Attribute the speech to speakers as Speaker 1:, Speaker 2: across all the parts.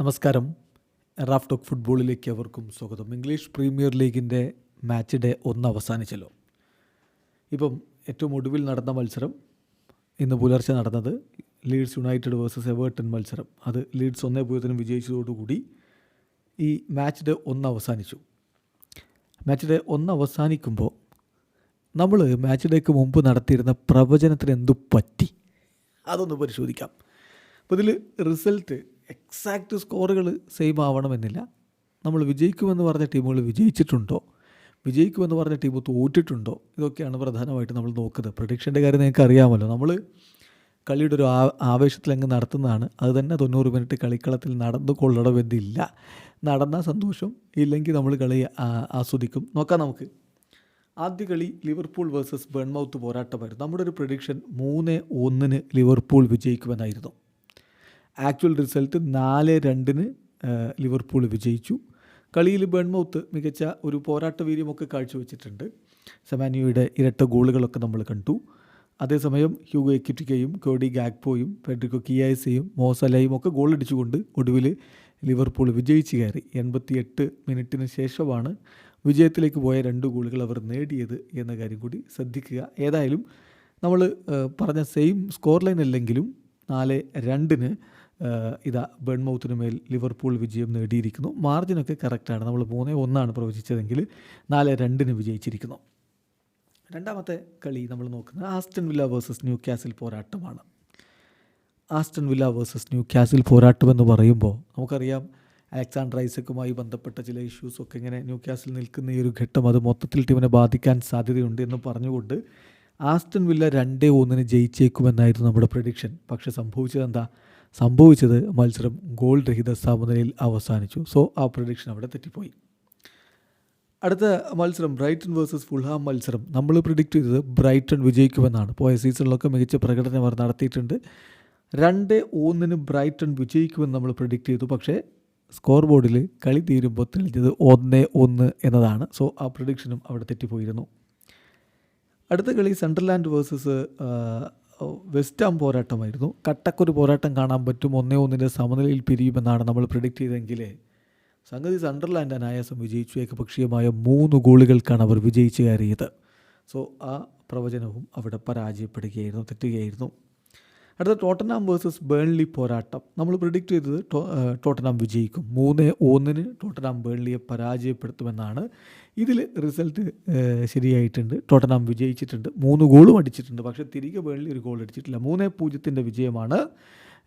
Speaker 1: നമസ്കാരം. Raf talk ഫുട്ബോളിലേക്ക് അവർക്കും സ്വാഗതം. ഇംഗ്ലീഷ് പ്രീമിയർ ലീഗിന്റെ മാച്ച് ഡേ ഒന്ന് അവസാനിച്ചല്ലോ. ഇപ്പം ഏറ്റവും ഒടുവിൽ നടന്ന മത്സരം ഇന്ന് പുലർച്ചെ നടന്നത് ലീഡ്സ് യുണൈറ്റഡ് വേഴ്സസ് എവേർട്ടൺ മത്സരം. അത് ലീഡ്സ് ഒന്നേ പൂജ്യത്തിനും വിജയിച്ചതോടുകൂടി ഈ മാച്ച് ഡേ ഒന്ന് അവസാനിച്ചു. മാച്ച് ഡേ ഒന്ന് അവസാനിക്കുമ്പോൾ നമ്മൾ മാച്ച് ഡേക്ക് മുമ്പ് നടത്തിയിരുന്ന പ്രവചനത്തിന് എന്തു പറ്റി? അതൊന്ന് പരിശോധിക്കാം. അപ്പോൾ ഇതിൽ റിസൾട്ട് എക്സാക്റ്റ് സ്കോറുകൾ സെയിം ആവണമെന്നില്ല. നമ്മൾ വിജയിക്കുമെന്ന് പറഞ്ഞ ടീമുകൾ വിജയിച്ചിട്ടുണ്ടോ? വിജയിക്കുമെന്ന് പറഞ്ഞ ടീം തോറ്റിട്ടുണ്ടോ? ഇതൊക്കെയാണ് പ്രധാനമായിട്ട് നമ്മൾ നോക്കുന്നത്. പ്രഡിക്ഷന്റെ കാര്യം നിങ്ങൾക്ക് അറിയാമല്ലോ. നമ്മൾ കളിയുടെ ഒരു ആവേശത്തിൽ അങ്ങ് നടത്തുന്നതാണ്. അത് തന്നെ തൊണ്ണൂറ് മിനിറ്റ് കളിക്കളത്തിൽ നടന്നു കൊള്ളണമെന്നില്ല. നടന്നാൽ സന്തോഷം ഇല്ലെങ്കിൽ നമ്മൾ കളി ആസ്വദിക്കും. നോക്കാം നമുക്ക്. ആദ്യ കളി ലിവർപൂൾ വേഴ്സസ് ബേൺമൗത്ത് പോരാട്ടമായിരുന്നു. നമ്മുടെ ഒരു പ്രഡിക്ഷൻ മൂന്ന് ഒന്നിന് ലിവർപൂൾ വിജയിക്കുമെന്നായിരുന്നു. ആക്ച്വൽ റിസൾട്ട് നാല് രണ്ടിന് ലിവർപൂൾ വിജയിച്ചു. കളിയിൽ ബേൺമൗത്ത് മികച്ച ഒരു പോരാട്ട വീര്യമൊക്കെ കാഴ്ചവെച്ചിട്ടുണ്ട്. സെമാനിയുടെ ഇരട്ട ഗോളുകളൊക്കെ നമ്മൾ കണ്ടു. അതേസമയം ഹ്യൂഗോ എക്കിറ്റിക്കയും കോഡി ഗാഗ്പോയും ഫെഡറിക്കോ കിയാസയും മോസലയും ഒക്കെ ഗോളടിച്ചുകൊണ്ട് ഒടുവിൽ ലിവർപൂൾ വിജയിച്ചു കയറി. എൺപത്തിയെട്ട് മിനിറ്റിന് ശേഷമാണ് വിജയത്തിലേക്ക് പോയ രണ്ട് ഗോളുകൾ അവർ നേടിയത് എന്ന കാര്യം കൂടി ശ്രദ്ധിക്കുക. ഏതായാലും നമ്മൾ പറഞ്ഞ സെയിം സ്കോർ ലൈൻ അല്ലെങ്കിലും നാല് രണ്ടിന് ഇതാ ബേൺമൗത്തിന് മേൽ ലിവർപൂൾ വിജയം നേടിയിരിക്കുന്നു. മാർജിനൊക്കെ കറക്റ്റാണ്. നമ്മൾ മൂന്നേ ഒന്നാണ് പ്രവചിച്ചതെങ്കിൽ നാല് രണ്ടിന് വിജയിച്ചിരിക്കുന്നു. രണ്ടാമത്തെ കളി നമ്മൾ നോക്കുന്നത് Aston Villa versus Newcastle പോരാട്ടമാണ്. Aston Villa versus Newcastle പോരാട്ടം എന്ന് പറയുമ്പോൾ നമുക്കറിയാം അലക്സാണ്ടർ ഐസക്കുമായി ബന്ധപ്പെട്ട ചില ഇഷ്യൂസൊക്കെ ഇങ്ങനെ ന്യൂ ക്യാസിൽ നിൽക്കുന്ന ഈ ഒരു ഘട്ടം അത് മൊത്തത്തിൽ ടീമിനെ ബാധിക്കാൻ സാധ്യതയുണ്ട് എന്ന് പറഞ്ഞുകൊണ്ട് ആസ്റ്റൺ വില്ല രണ്ടേ ഒന്നിന് ജയിച്ചേക്കുമെന്നായിരുന്നു നമ്മുടെ പ്രഡിക്ഷൻ പക്ഷേ സംഭവിച്ചത് എന്താ സംഭവിച്ചത് മത്സരം ഗോൾ രഹിത സമനിലയിൽ അവസാനിച്ചു. സോ ആ പ്രഡിക്ഷൻ അവിടെ തെറ്റിപ്പോയി. അടുത്ത മത്സരം ബ്രൈറ്റൺ വേഴ്സസ് ഫുൾഹാം മത്സരം. നമ്മൾ പ്രിഡിക്റ്റ് ചെയ്തത് ബ്രൈറ്റൺ വിജയിക്കുമെന്നാണ്. പോയ സീസണിലൊക്കെ മികച്ച പ്രകടനം അവർ നടത്തിയിട്ടുണ്ട്. രണ്ട് ഒന്നിന് ബ്രൈറ്റൺ വിജയിക്കുമെന്ന് നമ്മൾ പ്രിഡിക്റ്റ് ചെയ്തു. പക്ഷേ സ്കോർ ബോർഡിൽ കളി തീരുമ്പോൾ തെളിഞ്ഞത് ഒന്ന് ഒന്ന് എന്നതാണ്. സോ ആ പ്രഡിക്ഷനും അവിടെ തെറ്റിപ്പോയിരുന്നു. അടുത്ത കളി സെൻട്രലാൻഡ് വേഴ്സസ് വെസ്റ്റ് ആം പോരാട്ടമായിരുന്നു. കട്ടക്കൊരു പോരാട്ടം കാണാൻ പറ്റും. ഒന്നേ ഒന്നിന്റെ സമനിലയിൽ പിരിയുമെന്നാണ് നമ്മൾ പ്രിഡിക്റ്റ് ചെയ്തെങ്കിൽ സംഗതി സണ്ടർലാൻഡ് അനായാസം വിജയിച്ചു. ഏകപക്ഷീയമായ മൂന്ന് ഗോളുകൾക്കാണ് അവർ വിജയിച്ചു കയറിയത്. സോ ആ പ്രവചനവും അവിടെ പരാജയപ്പെടുകയായിരുന്നു തെറ്റുകയായിരുന്നു. അടുത്ത ടോട്ടനാം വേഴ്സസ് ബേൺലി പോരാട്ടം. നമ്മൾ പ്രിഡിക്റ്റ് ചെയ്തത് ടോട്ടനാം വിജയിക്കും. മൂന്ന് ഒന്നിന് ടോട്ടനാം ബേൺലിയെ പരാജയപ്പെടുത്തുമെന്നാണ്. ഇതിൽ റിസൾട്ട് ശരിയായിട്ടുണ്ട്. ടോട്ടനാം വിജയിച്ചിട്ടുണ്ട്. മൂന്ന് ഗോളും അടിച്ചിട്ടുണ്ട്. പക്ഷേ തിരികെ ബേൺലി ഒരു ഗോൾ അടിച്ചിട്ടില്ല. മൂന്ന് പൂജ്യത്തിന്റെ വിജയമാണ്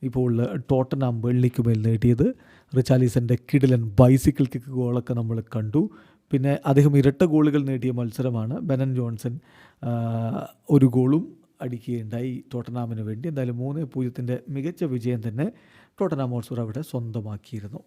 Speaker 1: ഇപ്പോൾ ടോട്ടനാം ബേൺലിക്ക് മേൽ നേടിയത്. റിച്ചാലീസിന്റെ കിടിലൻ ബൈസിക്കിൾ കിക്ക് ഗോളൊക്കെ നമ്മൾ കണ്ടു. പിന്നെ അദ്ദേഹം ഇരട്ട ഗോളുകൾ നേടിയ മത്സരമാണ്. ബെനൻ ജോൺസൺ ഒരു ഗോളും അടിക്കുകയുണ്ടായി. ടോട്ടനാമിന് വേണ്ടി എന്തായാലും മൂന്ന് പൂജ്യത്തിന്റെ മികച്ച വിജയം തന്നെ ടോട്ടനാം ഹോട്ട്സ്പർ അവിടെ സ്വന്തമാക്കിയിരുന്നു.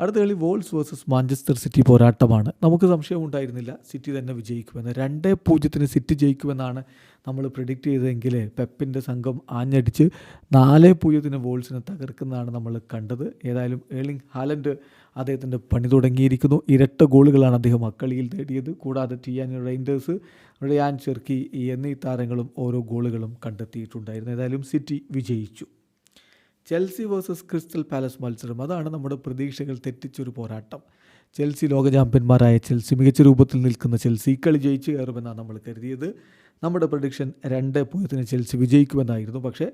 Speaker 1: അടുത്ത കളി വോൾസ് വേഴ്സസ് മാഞ്ചസ്റ്റർ സിറ്റി പോരാട്ടമാണ്. നമുക്ക് സംശയമുണ്ടായിരുന്നില്ല സിറ്റി തന്നെ വിജയിക്കുമെന്ന്. രണ്ട് പൂജ്യത്തിന് സിറ്റി ജയിക്കുമെന്നാണ് നമ്മൾ പ്രിഡിക്റ്റ് ചെയ്തതെങ്കിൽ പെപ്പിന്റെ സംഘം ആഞ്ഞടിച്ച് നാല് പൂജ്യത്തിന് വോൾസിനെ തകർക്കുന്നതാണ് നമ്മൾ കണ്ടത്. ഏതായാലും ഏളിംഗ് ഹാലൻഡ് അദ്ദേഹത്തിന്റെ പണി തുടങ്ങിയിരിക്കുന്നു. ഇരട്ട ഗോളുകളാണ് അദ്ദേഹം അക്കളിയിൽ നേടിയത് കൂടാതെ ടിയാനി റൈൻഡേഴ്സ് റിയാൻ ചെർക്കി എന്നീ താരങ്ങളും ഓരോ ഗോളുകളും കണ്ടെത്തിയിട്ടുണ്ടായിരുന്നു. ഏതായാലും സിറ്റി വിജയിച്ചു. ചെൽസി വേഴ്സസ് ക്രിസ്റ്റൽ പാലസ് മത്സരം. അതാണ് നമ്മുടെ പ്രതീക്ഷകൾ തെറ്റിച്ചൊരു പോരാട്ടം. ചെൽസി ലോക ചാമ്പ്യന്മാരായ ചെൽസി മികച്ച രൂപത്തിൽ നിൽക്കുന്ന ചെൽസി കളി ജയിച്ചു കയറുമെന്നാണ് നമ്മൾ കരുതിയത്. നമ്മുടെ പ്രഡിക്ഷൻ രണ്ട് പൂജ്യത്തിന് ചെൽസി വിജയിക്കുമെന്നായിരുന്നു. പക്ഷേ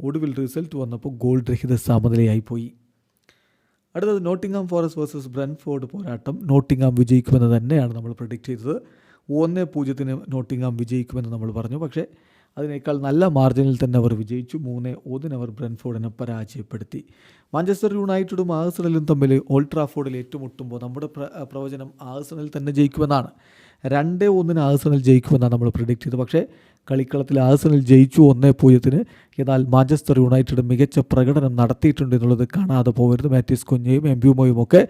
Speaker 1: ഒടുവിൽ റിസൾട്ട് വന്നപ്പോൾ ഗോൾ രഹിത സമനിലയായി പോയി. അടുത്തത് നോട്ടിംഗാം ഫോറസ്റ്റ് വേഴ്സസ് ബ്രൻഫോർഡ് പോരാട്ടം. നോട്ടിംഗാം വിജയിക്കുമെന്ന് തന്നെയാണ് നമ്മൾ പ്രഡിക്റ്റ് ചെയ്തത്. ഒന്ന് പൂജ്യത്തിന് നോട്ടിംഗാം വിജയിക്കുമെന്ന് നമ്മൾ പറഞ്ഞു. പക്ഷേ അതിനേക്കാൾ നല്ല മാർജിനിൽ തന്നെ അവർ വിജയിച്ചു. മൂന്ന് ഒന്നിന് അവർ ബ്രൻഫോർഡിനെ പരാജയപ്പെടുത്തി. മാഞ്ചസ്റ്റർ യുണൈറ്റഡും ആഴ്സണലും തമ്മിൽ ഓൾട്രാഫോർഡിൽ ഏറ്റുമുട്ടുമ്പോൾ നമ്മുടെ പ്ര പ്രവചനം ആഴ്സണൽ തന്നെ ജയിക്കുമെന്നാണ്. രണ്ട് ഒന്നിന് ആഴ്സണൽ ജയിക്കുമെന്നാണ് നമ്മൾ പ്രിഡിക്റ്റ് ചെയ്തത്. പക്ഷേ കളിക്കളത്തിൽ ആഴ്സണൽ ജയിച്ചു ഒന്നേ പൂജ്യത്തിന്. എന്നാൽ മാഞ്ചസ്റ്റർ യുണൈറ്റഡ് മികച്ച പ്രകടനം നടത്തിയിട്ടുണ്ട് എന്നുള്ളത് കാണാതെ പോകരുത് മാറ്റിസ് കുഞ്ഞയും എംബ്യൂമോയും ഒക്കെ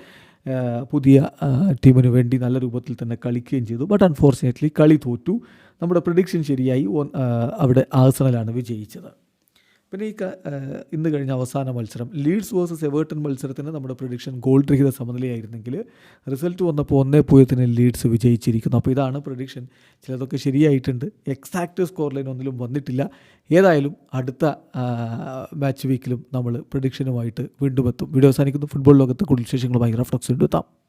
Speaker 1: പുതിയ ടീമിന് വേണ്ടി നല്ല രൂപത്തിൽ തന്നെ കളിക്കുകയും ചെയ്തു. ബട്ട് അൺഫോർച്ചുനേറ്റ്ലി കളി തോറ്റു. നമ്മുടെ പ്രഡിക്ഷൻ ശരിയായി. അവിടെ ആഴ്സണലാണ് വിജയിച്ചത്. പിന്നെ ഈ ഇന്ന് കഴിഞ്ഞ അവസാന മത്സരം ലീഡ്സ് വേഴ്സസ് എവേർട്ടൺ മത്സരത്തിന് നമ്മുടെ പ്രഡിക്ഷൻ ഗോൾ രഹിത സമനിലയായിരുന്നെങ്കിൽ റിസൾട്ട് വന്നപ്പോൾ ഒന്നേ പൂജ്യത്തിന് ലീഡ്സ് വിജയിച്ചിരിക്കുന്നു. അപ്പോൾ ഇതാണ് പ്രഡിക്ഷൻ ചിലതൊക്കെ ശരിയായിട്ടുണ്ട്. എക്സാക്റ്റ് സ്കോർ ലൈൻ ഒന്നിലും വന്നിട്ടില്ല. ഏതായാലും അടുത്ത മാച്ച് വീക്കിലും നമ്മൾ പ്രഡിക്ഷനുമായിട്ട് വീണ്ടും എത്തും. വീഡിയോ അവസാനിക്കുന്നു. ഫുട്ബോൾ ലോകത്ത് കൂടുതൽ വിശേഷങ്ങളുമായി റഫ്ലക്സ് വീണ്ടും എത്താം.